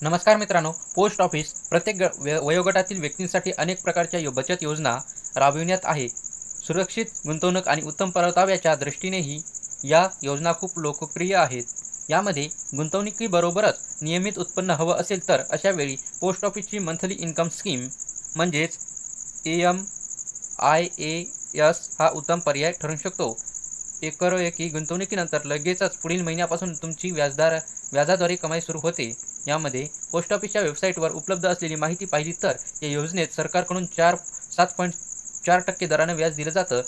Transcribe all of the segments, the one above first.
नमस्कार मित्रांनो post office प्रत्येक ग- वयोगटातील व्यक्तींसाठी अनेक प्रकारच्या यो- बचत योजना राबविण्यात आहे. सुरक्षित गुंतवणूक आणि उत्तम परताव्याच्या दृष्टीनेही या योजना खूप लोकप्रिय आहेत. यामध्ये गुंतवणुकीबरोबरच नियमित उत्पन्न हवं असेल तर अशावेळी पोस्ट ऑफिसची मंथली इन्कम स्कीम म्हणजेच A M I A S हा उत्तम पर्याय ठरू शकतो. एकरोएकी गुंतवणुकीनंतर लगेचच पुढील महिन्यापासून तुमची व्याजदार व्याजाद्वारे कमाई सुरू होते. यामध्ये पोस्ट ऑफिसच्या वेबसाईटवर उपलब्ध असलेली माहिती पाहिली तर या योजनेत सरकारकडून चार सात पॉईंट चार टक्के दरानं व्याज दिलं जातं.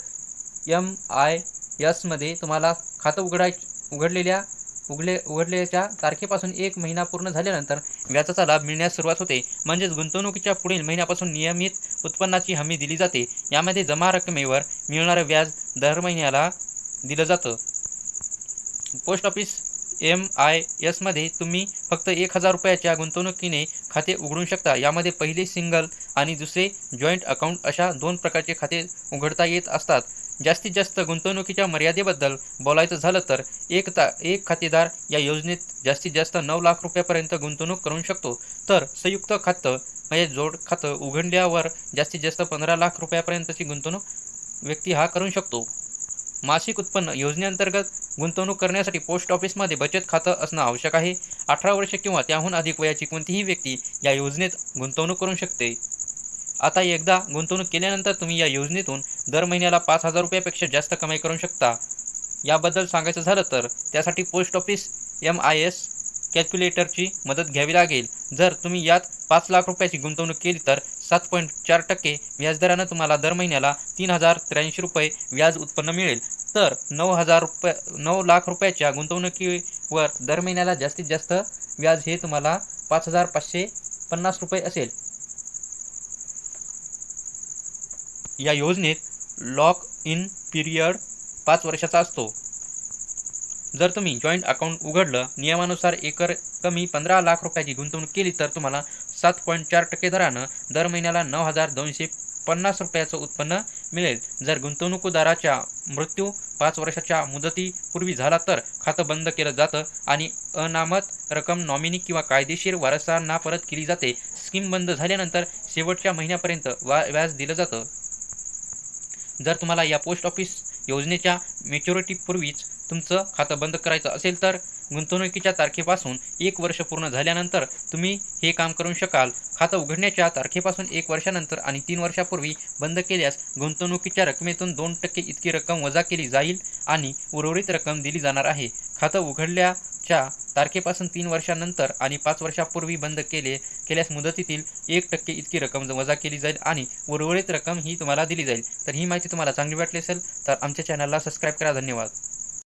एम आय एसमध्ये तुम्हाला खातं उघडाय उघडलेल्या उघडले उघडल्याच्या तारखेपासून एक महिना पूर्ण झाल्यानंतर व्याजाचा लाभ मिळण्यास सुरुवात होते. म्हणजेच गुंतवणुकीच्या पुढील महिन्यापासून नियमित उत्पन्नाची हमी दिली जाते. यामध्ये जमा रकमेवर मिळणारं व्याज दर महिन्याला दिलं जातं. पोस्ट ऑफिस एम आय एसमध्ये तुम्ही फक्त एक हजार रुपयाच्या गुंतवणुकीने खाते उघडू शकता. यामध्ये पहिले सिंगल आणि दुसरे जॉईंट अकाउंट अशा दोन प्रकारचे खाते उघडता येत असतात. जास्तीत जास्त गुंतवणुकीच्या मर्यादेबद्दल बोलायचं झालं तर एक ता एक खातेदार या योजनेत जास्तीत जास्त नऊ लाख रुपयापर्यंत गुंतवणूक करू शकतो. तर संयुक्त खातं म्हणजे जोड खातं उघडल्यावर जास्तीत जास्त पंधरा लाख रुपयापर्यंतची गुंतवणूक व्यक्ती हा करू शकतो. मासिक उत्पन्न योजनेअंतर्गत गुंतवणूक करण्यासाठी पोस्ट ऑफिसमध्ये बचत खातं असणं आवश्यक आहे. अठरा वर्ष किंवा त्याहून अधिक वयाची कोणतीही व्यक्ती या योजनेत गुंतवणूक करू शकते. आता एकदा गुंतवणूक केल्यानंतर तुम्ही या योजनेतून दर महिन्याला पाच हजार रुपयापेक्षा जास्त कमाई करू शकता. याबद्दल सांगायचं झालं तर त्यासाठी post office M I S कॅल्क्युलेटरची मदत घ्यावी लागेल. जर तुम्ही यात पाच लाख रुपयाची गुंतवणूक केली तर सात पॉईंट चार टक्के व्याजदरानं तुम्हाला दर महिन्याला तीन हजार त्र्याऐंशी रुपये व्याज उत्पन्न मिळेल. तर नऊ हजार रुपये नऊ लाख रुपयाच्या गुंतवणुकीवर दर महिन्याला जास्तीत जास्त व्याज हे तुम्हाला पाच हजार पाचशे पन्नास रुपये असेल. या योजनेत लॉक इन पिरियड पाच वर्षाचा असतो. जर तुम्ही जॉईंट अकाउंट उघडलं नियमानुसार एकर कमी पंधरा लाख रुपयाची गुंतवणूक केली तर तुम्हाला सात पॉईंट चार टक्के दरानं दर महिन्याला नऊ हजार दोनशे पन्नास रुपयाचं उत्पन्न मिळेल. जर गुंतवणूकदाराच्या मृत्यू पाच वर्षाच्या मुदतीपूर्वी झाला तर खातं बंद केलं जातं आणि अनामत रक्कम नॉमिनी किंवा कायदेशीर वारसांना परत केली जाते. स्कीम बंद झाल्यानंतर शेवटच्या महिन्यापर्यंत वा व्याज दिलं जातं. जर तुम्हाला या पोस्ट ऑफिस योजनेच्या मॅच्युरिटीपूर्वीच तुमचं खातं बंद करायचं असेल तर गुंतवणुकीच्या तारखेपासून एक वर्ष पूर्ण झाल्यानंतर तुम्ही हे काम करू शकाल. खातं उघडण्याच्या तारखेपासून एक वर्षानंतर आणि तीन वर्षापूर्वी बंद केल्यास गुंतवणुकीच्या रकमेतून दोन टक्के इतकी रक्कम वजा केली जाईल आणि उर्वरित रक्कम दिली जाणार आहे. खातं उघडल्याच्या तारखेपासून तीन वर्षानंतर आणि पाच वर्षापूर्वी बंद केले केल्यास मुदतीतील एक टक्के इतकी रक्कम वजा केली जाईल आणि उर्वरित रक्कम ही तुम्हाला दिली जाईल. तर ही माहिती तुम्हाला चांगली वाटली असेल तर आमच्या चॅनलला सबस्क्राईब करा. धन्यवाद.